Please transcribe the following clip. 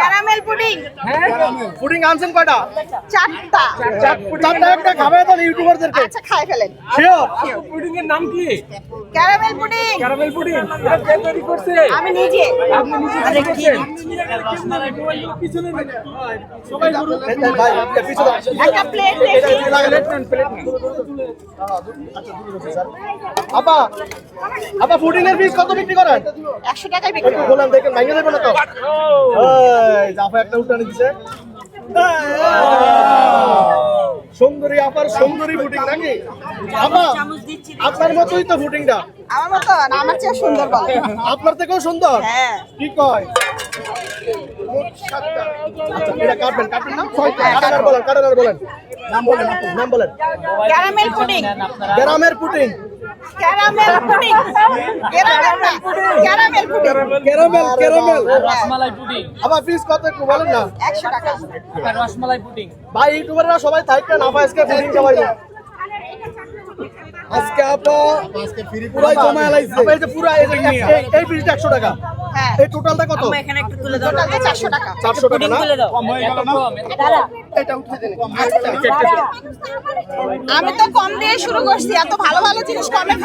Caramel pudding. হ্যাঁ? Pudding আনছেন কয়টা? চারটা। চারটা একটা খাবে তো ইউটিউবারদেরকে? আচ্ছা খাই ফেলেন। শিওর পুডিং এর নাম কি? Caramel pudding. Caramel pudding. এটা কে তৈরি করছে? আমি নিজে। আপনি নিজে তৈরি করছেন? পিছনে সবাই ঘুরুন। ভাই পিছনে একটা প্লেট রেখে প্লেট নেন, প্লেট নেন। আপা আপা পুডিং এর পিস কত বিক্রি করেন? একশো টাকায় বিক্রি বললাম দেখেন ভাঙে দেবে না তো। জাফা একটা উঠানে দিছে। সুন্দরী আপার সুন্দরী ফুটিং নাকি? আপা আপনার মতোই তো ফুটিংটা আমার মতো না আমার চেয়ে সুন্দর আপনার থেকেও সুন্দর? হ্যাঁ। কি কয়। আচ্ছা, এটা কাটবেন কাটবেন না? কাটার বলেন কাটার বলেন। নাম বলেন নাম বলেন। গ্রামের পুটিং ক্যারামেল পুডিং। ক্যারামেল না caramel pudding caramel. Caramel rasmalai pudding. আবার পিস কত একটু বলেন না? একশো টাকা। রসমালাই পুডিং। ভাই ইউটিউবাররা সবাই থাকবে না আজকে পুডিং খাওয়াই আজকে আপা আজকে ফ্রি পুরো জমা লাইছে আপা এই যে পুরো এই যে এই- এই 100 টাকা। এই টোটালটা কত? টোটালটা চারশো টাকা। 400 টাকা না? আমি তো কম দিয়ে শুরু করছি এত ভালো ভালো জিনিস কমে